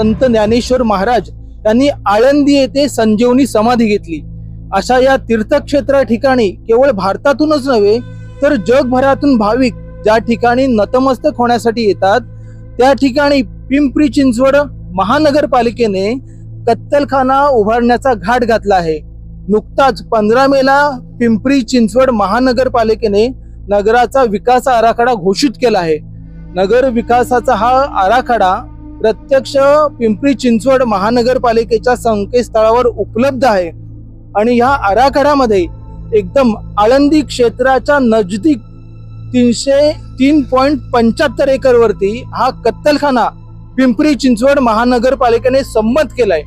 संत ज्ञानेश्वर महाराज यांनी आळंदी येथे संजीवनी समाधी घेतली. अशा या तीर्थक्षेत्र ठिकाणी केवळ भारतातूनच नव्हे तर जगभरातून भाविक ज्या ठिकाणी नतमस्तक होण्यासाठी येतात त्या ठिकाणी पिंपरी चिंचवड महानगरपालिकेने कत्तलखाना उभारण्याचा घाट घातला आहे. नुकताच पंधरा मेला पिंपरी चिंचवड महानगरपालिकेने नगराचा विकास आराखडा घोषित केला आहे. नगर विकासाचा हा आराखडा प्रत्यक्ष पिंपरी चिंचवड महानगरपालिकेच्या संकेतस्थळावर उपलब्ध आहे. आणि ह्या आराखड्यामध्ये एकदम आळंदी क्षेत्राच्या नजदीक तीनशे तीन पॉईंट पंच्याहत्तर एकरवरती हा कत्तलखाना पिंपरी चिंचवड महानगरपालिकेने संमत केलाय.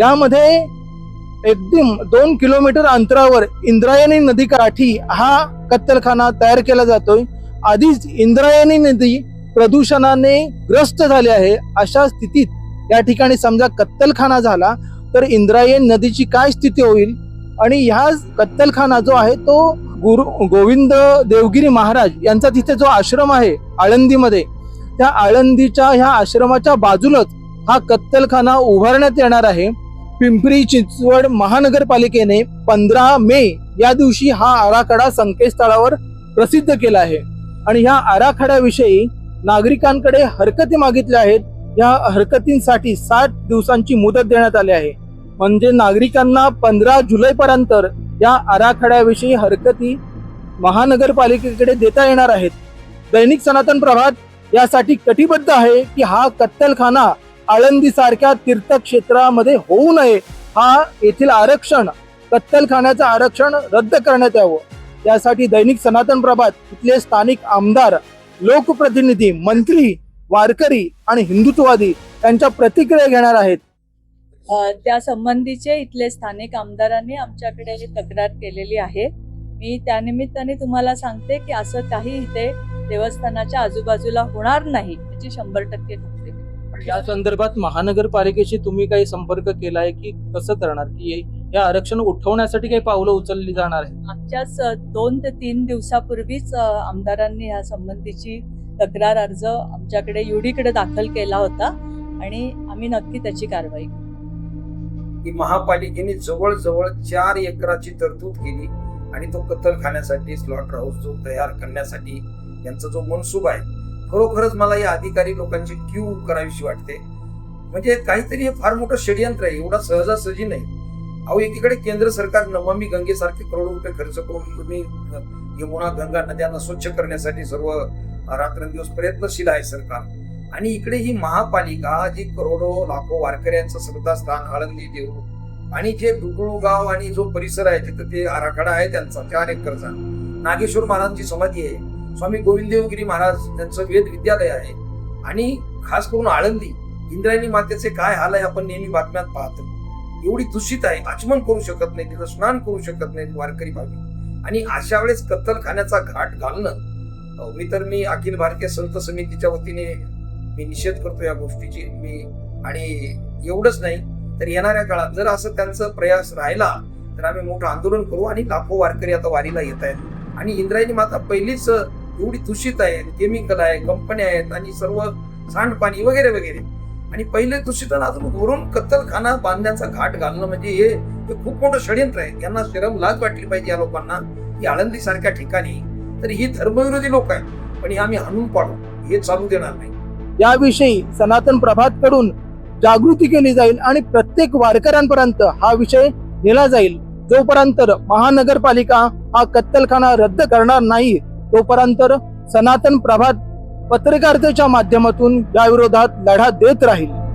यामध्ये एकदम दोन किलोमीटर अंतरावर इंद्रायणी नदी काठी हा कत्तलखाना तयार केला जातोय. आधीच इंद्रायणी नदी प्रदूषणाने ग्रस्त झाले आहे अशा स्थितीत या ठिकाणी समजा कत्तलखाना झाला तर इंद्रायण नदीची काय स्थिती होईल? आणि ह्या कत्तलखाना जो आहे तो गुरु गोविंद देवगिरी महाराज यांचा तिथे जो आश्रम आहे आळंदीमध्ये त्या आळंदीच्या ह्या आश्रमाच्या बाजूलाच हा कत्तलखाना उभारण्यात येणार आहे. पिंपरी चिंचवड महानगरपालिकेने पंधरा मे या दिवशी हा आराखडा संकेतस्थळावर प्रसिद्ध केला आहे. आणि ह्या आराखड्याविषयी नागरिकांकडे हरकती मागितल्या आहेत. या हरकतींसाठी साठ दिवसांची मुदत देण्यात आली आहे. म्हणजे नागरिकांना पंधरा जुलैपर्यंत या आराखड्याविषयी हरकती महानगरपालिकेकडे देता येणार आहेत. दैनिक सनातन प्रभात यासाठी कटिबद्ध आहे की हा कत्तलखाना आळंदी सारख्या तीर्थक्षेत्रामध्ये होऊ नये. हा येथील आरक्षण कत्तलखान्याचं आरक्षण रद्द करण्यात यावं. यासाठी दैनिक सनातन प्रभात इथले स्थानिक आमदार लोकप्रतिनिधी मंत्री वारकरी आणि हिंदुत्ववादी यांच्या प्रतिक्रिया घेणार आहेत. त्या संबंधीचे इथले स्थानिक आमदारांनी आमच्याकडे ही तक्रार केलेली आहे. मी त्यानिमित्ताने तुम्हाला सांगते की असं काही इथे देवस्थानाच्या आजूबाजूला होणार नाही याची शंभर टक्के आहे. या संदर्भात महानगरपालिकेशी तुम्ही काही संपर्क केलाय की कसं करणार? की हे- हे आरक्षण उठवण्यासाठी काही पावलं उचलली जाणार आहेत. मागच्याच दोन ते तीन दिवसापूर्वीच आमदारांनी ह्या संबंधीची तक्रार अर्ज आमच्याकडे युडीकडे दाखल केला होता आणि आम्ही नक्की त्याची कारवाई करू. की महापालिकेने जवळजवळ चार एकराची तरतूद केली आणि तो कत्तलखान्यासाठी स्लॉटर हाऊस जो तयार करण्यासाठी यांचा जो मनसूब आहे खरोखरच मला या अधिकारी लोकांची क्यू करावीशी वाटते. म्हणजे काहीतरी हे फार मोठं षडयंत्र आहे एवढा सहजासहजी नाही. अहो एकीकडे केंद्र सरकार नमामि गंगेसारखे करोडो रुपये खर्च करून तुम्ही यमुना गंगा नद्यांना स्वच्छ करण्यासाठी सर्व रात्रंदिवस प्रयत्नशील आहे सरकार. आणि इकडे ही महापालिका जी करोडो लाखो वारकऱ्यांचं श्रद्धास्थान आळंदी देऊ आणि जे दुगळू गाव आणि जो परिसर आहे तिथं ते आराखडा आहे त्यांचा चार एकरचा नागेश्वर महाराजांची समाधी आहे. स्वामी गोविंददेवगिरी महाराज त्यांचं वेद विद्यालय आहे. आणि खास करून आळंदी इंद्रायणी मातेचे काय हाल आहे आपण नेहमी बातम्यात पाहतो. एवढी दूषित आहे आचमन करू शकत नाही तिथं स्नान करू शकत नाही वारकरी भाविक आणि अशा वेळेस कत्तलखान्याचा घाट घालणं मी तर मी अखिल भारतीय संत समितीच्या वतीने मी निषेध करतो या गोष्टीची. मी आणि एवढंच नाही तर येणाऱ्या काळात जर असं त्यांचा प्रयास राहिला तर आम्ही मोठं आंदोलन करू आणि लाखो वारकरी आता वारीला येत आहेत. आणि इंद्रायणी माता पहिलीच एवढी दूषित आहे केमिकल आहे कंपन्या आहेत आणि सर्व सांडपाणी वगैरे वगैरे. आणि पहिले दूषित अजून वरून कत्तलखाना बांधण्याचा घाट घालणं म्हणजे हे हे खूप मोठं षडयंत्र आहे. यांना शरम लाज वाटली पाहिजे या लोकांना. की आळंदी सारख्या ठिकाणी. तर ही धर्मविरोधी लोक आहेत. पण हे आम्ही हाणून पाडू. हे चालू देणार नाही. याविषयी सनातन प्रभात कडून जागृती केली जाईल आणि प्रत्येक वारकऱ्यांपर्यंत हा विषय नेला जाईल. जोपर्यंत महानगरपालिका हा कत्तलखाना रद्द करणार नाही तोपर्यंत सनातन प्रभात पत्रकारितेच्या माध्यमातून या विरोधात लढा देत राहील.